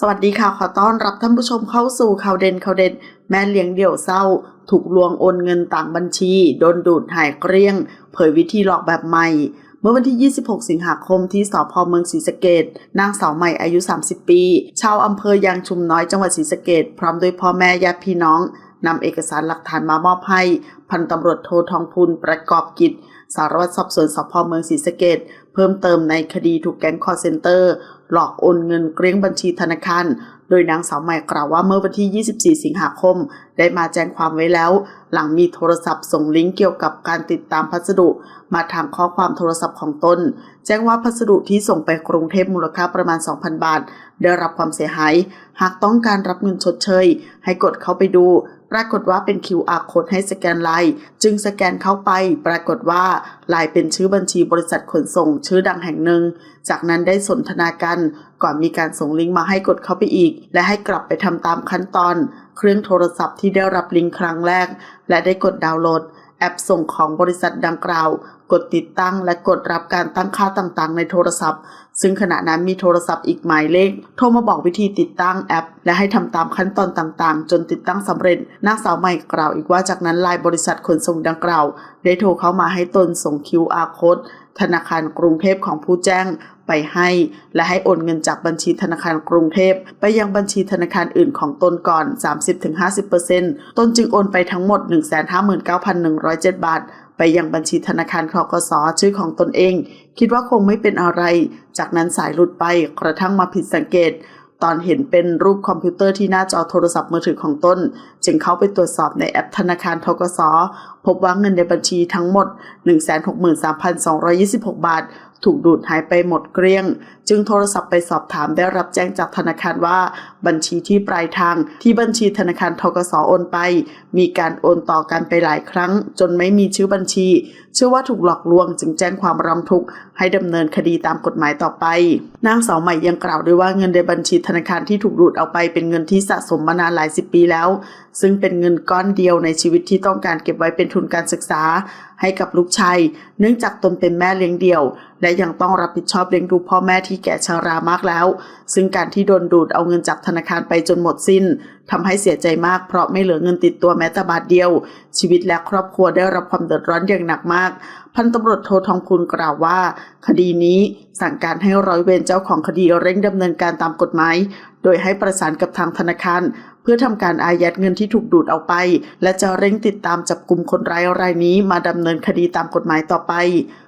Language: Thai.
สวัสดีค่ะ ขอต้อนรับท่านผู้ชมเข้าสู่ข่าวเด่นข่าวเด่น แม่เลี้ยงเดี่ยวเศร้า ถูกลวงโอนเงินต่างบัญชี โดนดูดหายเกลี้ยง เผยวิธีหลอกแบบใหม่ เมื่อวันที่ 26 สิงหาคมที่สพเมืองศรีสะเกดนางสาวใหม่อายุ 30 ปี ชาวอำเภอยางชุมน้อยจังหวัดศรีสะเกดพร้อมด้วยพ่อแม่ญาติพี่น้องนำเอกสารหลักฐานมามอบให้ พันตำรวจโททองพูนประกอบกิจ สารวัตรสอบสวนสพเมืองศรีสะเกดเพิ่มเติมในคดีถูกแก๊งคอร์เซนเตอร์ หลอกโอนเงินเกลี้ยงบัญชีธนาคาร โดยนางสาวใหม่กล่าวว่าเมื่อวันที่ 24 สิงหาคม ได้มาแจ้งความไว้แล้ว หลังมีโทรศัพท์ส่งลิงก์เกี่ยวกับการติดตามพัสดุ มาทางข้อความโทรศัพท์ของตน แจ้งว่าพัสดุที่ส่งไปกรุงเทพมูลค่าประมาณ 2,000 บาท ได้รับความเสียหาย หากต้องการรับเงินชดเชย ให้กดเข้าไปดู ปรากฏว่าเป็น QR code ให้สแกนลายจึงสแกนเข้าไป ปรากฏว่าลายเป็นชื่อบัญชีบริษัทขนส่ง ชื่อดังแห่งหนึ่ง จากนั้นได้สนทนากัน ก่อนมีการส่งลิงก์มาให้กดเข้าไปอีก และให้กลับไปทำตามขั้นตอน เครื่องโทรศัพท์ที่ได้รับลิงก์ครั้งแรก และได้กดดาวน์โหลด แอปส่งของบริษัทดังกล่าวกดติดตั้งและกดรับการตั้งค่าต่างๆ ในโทรศัพท์ ซึ่งขณะนั้นมีโทรศัพท์อีกหมายเลข โทรมาบอกวิธีติดตั้งแอป และให้ทำตามขั้นตอนต่างๆ จนติดตั้งสำเร็จนางสาวใหม่กล่าวอีกว่าจากนั้นลน์บริษัทขนส่งดังกล่าว ได้โทรเข้ามาให้ตนส่ง QR code ธนาคารกรุงเทพของผู้แจ้งไปให้ และให้โอนเงินจากบัญชีธนาคารกรุงเทพ ไปยังบัญชีธนาคารอื่นของตนก่อน 30-50%ตนจึงโอนไปทั้งหมด 159,107 บาท ไปยังบัญชีธนาคารทกสชื่อของตนเอง คิดว่าคงไม่เป็นอะไร จากนั้นสายหลุดไปกระทั่งมาผิดสังเกต ตอนเห็นเป็นรูปคอมพิวเตอร์ที่หน้าจอโทรศัพท์มือถือของตน จึงเข้าไปตรวจสอบในแอปธนาคารทกส พบว่าเงินในบัญชีทั้งหมด 163,226 บาท ถูกดูดหายไปหมดเกลี้ยง จึงโทรศัพท์ไปสอบถามได้รับแจ้งจากธนาคารว่า บัญชีที่ปลายทางที่บัญชีธนาคารทกสโอนไป มีการโอนต่อกันไปหลายครั้ง จนไม่มีชื่อบัญชี เชื่อว่าถูกหลอกลวงจึงแจ้งความร้องทุกข์ให้ดำเนินคดีตามกฎหมายต่อไป นางสาวใหม่ยังกล่าวด้วยว่าเงินในบัญชีธนาคารที่ถูกดูดเอาไปเป็นเงินที่สะสมมานานหลายสิบปีแล้ว ซึ่งเป็นเงินก้อนเดียวในชีวิตที่ต้องการเก็บไว้เป็นทุนการศึกษาให้กับลูกชาย เนื่องจากตนเป็นแม่เลี้ยงเดี่ยวและยังต้องรับผิดชอบเลี้ยงดูพ่อแม่ที่แก่ชรามากแล้ว ซึ่งการที่โดนดูดเอาเงินจากธนาคารไปจนหมดสิ้นทำให้เสียใจมากเพราะไม่เหลือเงินติดตัวแม้แต่บาทเดียว ชีวิตและครอบครัวได้รับความเดือดร้อนอย่างหนักมาก พันตำรวจโททองคุณกล่าวว่า คดีนี้สั่งการให้ร้อยเวรเจ้าของคดีเร่งดำเนินการตามกฎหมาย โดยให้ประสานกับทางธนาคารเพื่อทำการอายัดเงินที่ถูกดูดเอาไป และจะเร่งติดตามจับกลุ่มคนร้ายรายนี้มาดำเนินคดีตามกฎหมายต่อไป